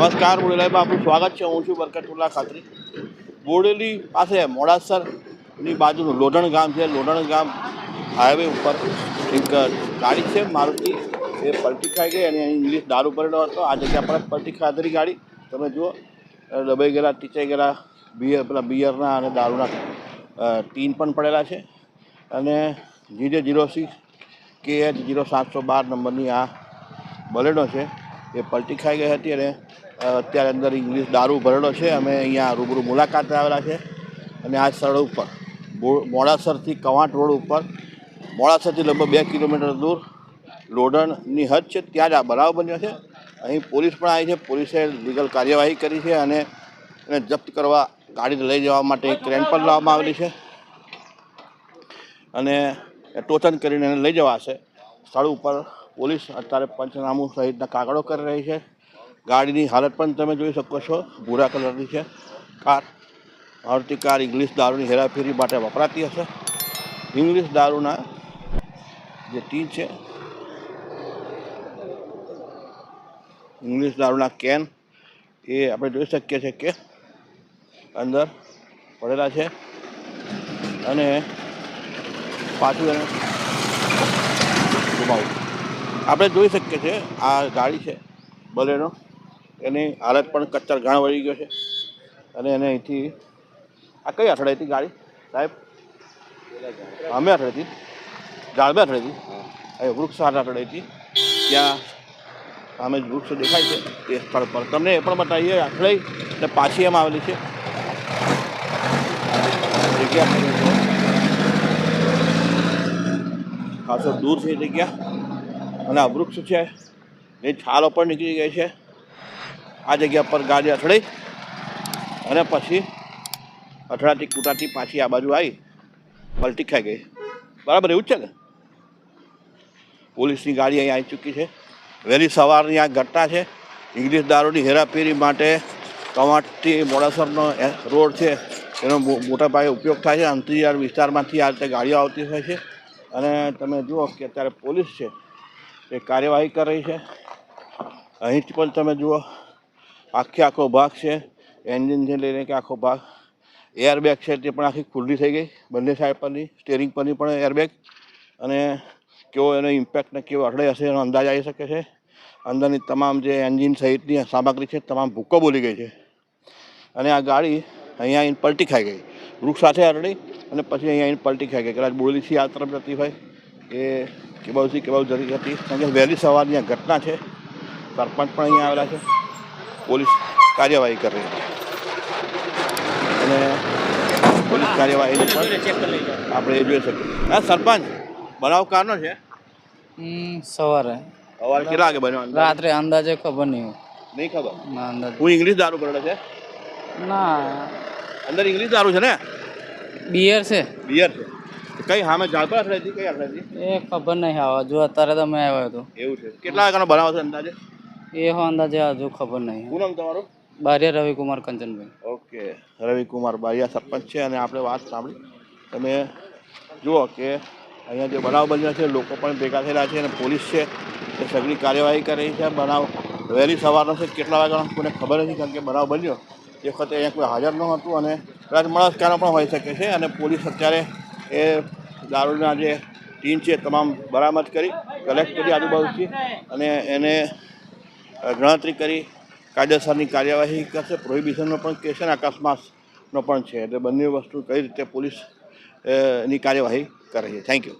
નમસ્કાર બોડેલાઈમાં આપનું સ્વાગત છે. હું છું બરકતુલ્લા ખાતરી. બોડેલી પાસે મોડાસરની બાજુનું લોઢણ ગામ છે. લોઢણ ગામ હાઈવે ઉપર એક ગાડી છે. મારુતિ એ પલટી ખાઈ ગઈ અને ઇંગ્લિશ દારૂ પડેલો હતો. આ જગ્યા પર પલટી ખાધેલી ગાડી. તમે જુઓ દબાઈ ગયેલા, ટીચાઈ ગયેલા બિયર પેલા બિયરના અને દારૂના ટીન પણ પડેલા છે. અને GJ zero six K H zero સાતસો બાર નંબરની આ બલેનો છે, એ પલટી ખાઈ ગઈ હતી અને અત્યારે અંદર ઇંગ્લિશ દારૂ ભરેલો છે. અમે અહીંયા રૂબરૂ મુલાકાતે આવેલા છે. અને આ સ્થળ ઉપર મોડાસરથી કવાંટ રોડ ઉપર, મોડાસરથી લગભગ બે કિલોમીટર દૂર લોઢણની હદ છે. ત્યાં જ આ બનાવ બન્યો છે. અહીં પોલીસ પણ આવી છે. પોલીસે લીગલ કાર્યવાહી કરી છે અને એને જપ્ત કરવા ગાડી લઈ જવા માટે ક્રેન પણ લાવવામાં આવેલી છે. અને ટોચન કરીને એને લઈ જવાશે. સ્થળ ઉપર પોલીસ અત્યારે પંચનામું સહિતના કાગળો કરી રહી છે. ગાડીની હાલત પણ તમે જોઈ શકો છો. ભૂરા કલરની છે. કાર મારુતિ કાર ઇંગ્લિશ દારૂની હેરાફેરી માટે વપરાતી હશે. ઇંગ્લિશ દારૂના જે ટી છે, ઇંગ્લિશ દારૂના કેન, એ આપણે જોઈ શકીએ છીએ કે અંદર પડેલા છે. અને પાછું એને આપણે જોઈ શકીએ છીએ આ ગાડી છે બલેનો એની હાલત પણ કચ્ચર ઘાણ વળી ગયો છે. અને એને અહીંથી આ કઈ અથડાઈથી ગાડી? સાહેબ? અમે અથડાઈથી જાળબે અથડાઈથી અહીં વૃક્ષ હાથ હતી. ત્યાં સામે વૃક્ષ દેખાય છે. એ સ્થળ પર. તમને એ પણ બતાવીએ અથડાઈ ને પાછી એમ આવેલી છે. જગ્યા ખાસો દૂર છે જગ્યા. અને આ વૃક્ષ છે એ છાલો પણ નીકળી ગઈ છે. આ જગ્યા પર ગાડી અથડાઈ અને પછી અથડાતી કૂટાતી પાછી આ બાજુ આવી, પલટી ખાઈ ગઈ. બરાબર, એવું જ છે ને? પોલીસની ગાડી અહીં આવી ચૂકી છે. વહેલી સવારની આ ઘટના છે. ઇંગ્લિશ દારૂની હેરાફેરી માટે કવાંટથી મોડાસરનો રોડ છે. એનો મોટા પાયે ઉપયોગ થાય છે. અંતરિયાળ વિસ્તારમાંથી આ રીતે ગાડીઓ આવતી હોય છે. અને તમે જુઓ કે અત્યારે પોલીસ છે. એ કાર્યવાહી કરી છે. અહીં પણ તમે જુઓ. આખે આખો ભાગ છે. એન્જિનથી લઈને કે આખો ભાગ. એરબેગ છે તે પણ આખી ખુલ્લી થઈ ગઈ. બંને સાઈડ પરની સ્ટેરિંગ પરની પણ એરબેગ અને કેવો એનો ઇમ્પેક્ટને કેવો અડડાઈ હશે એનો અંદાજ આવી શકે છે. અંદરની તમામ જે એન્જિન સહિતની સામગ્રી છે, તમામ ભૂકો બોલી ગઈ છે. અને આ ગાડી અહીંયા આવીને પલટી ખાઈ ગઈ. વૃક્ષ સાથે અરડી અને પછી અહીંયા આવીને પલટી ખાઈ ગઈ. કદાચ છે આ તરફ જતી હોય એ કેબાઉથી કેબાઉ જતી હતી. કારણ કે વહેલી સવારની આ ઘટના છે. સરપંચ પણ અહીંયા આવેલા છે. પોલીસ કાર્યવાહી કરી અને પોલીસ કાર્યવાહી પણ આપણે એ જોઈ શકીએ. હા સરપંચ બનાવ કારનો છે? સવારે. સવારે કેટલા વાગે બન્યો રાત્રે અંદાજે ખબર નહીં નહીં ખબર? ના અંદાજે. હું ઇંગ્લિશ દારૂ પડે છે? ના. અંદર ઇંગ્લિશ દારૂ છે ને? બિયર છે. બિયર છે. કઈ હામે જાગવા થઈ હતી કઈ હતી એ ખબર નહીં આવા જો અત્યારે તમે આવ્યો હતો. એવું છે. કેટલા વાગ્યાનો બનાવ છે અંદાજે? એ હો અંદાજે હજુ ખબર નહીં. શું નામ તમારું? બારિયા રવિકુમાર કંચનભાઈ. ઓકે રવિકુમાર બારિયા સરપંચ છે અને આપણે વાત સાંભળી. તમે જુઓ કે અહીંયા જે બનાવ બન્યો છે લોકો પણ ભેગા થયેલા છે અને પોલીસ છે. એ સઘળી કાર્યવાહી કરી છે. બનાવ વહેલી સવારનો છે. કેટલા વાગ્યાનો કોઈને ખબર નથી કારણ કે બનાવ બન્યો. એ વખતે અહીંયા કોઈ હાજર ન હતું અને કદાચ મળસ્કારો પણ હોઈ શકે છે અને પોલીસ અત્યારે એ દારૂના જે ટીમ છે તમામ બરામદ કરી કલેક્ટ કરી આજુબાજુથી અને એને ગણતરી કરી. કાયદેસરની કાર્યવાહી કરશે. પ્રોહિબિશનનો પણ કેસ છે અને અકસ્માતનો પણ છે. એટલે બંને વસ્તુ કઈ રીતે પોલીસ અ, કાર્યવાહી કરે છે. Thank you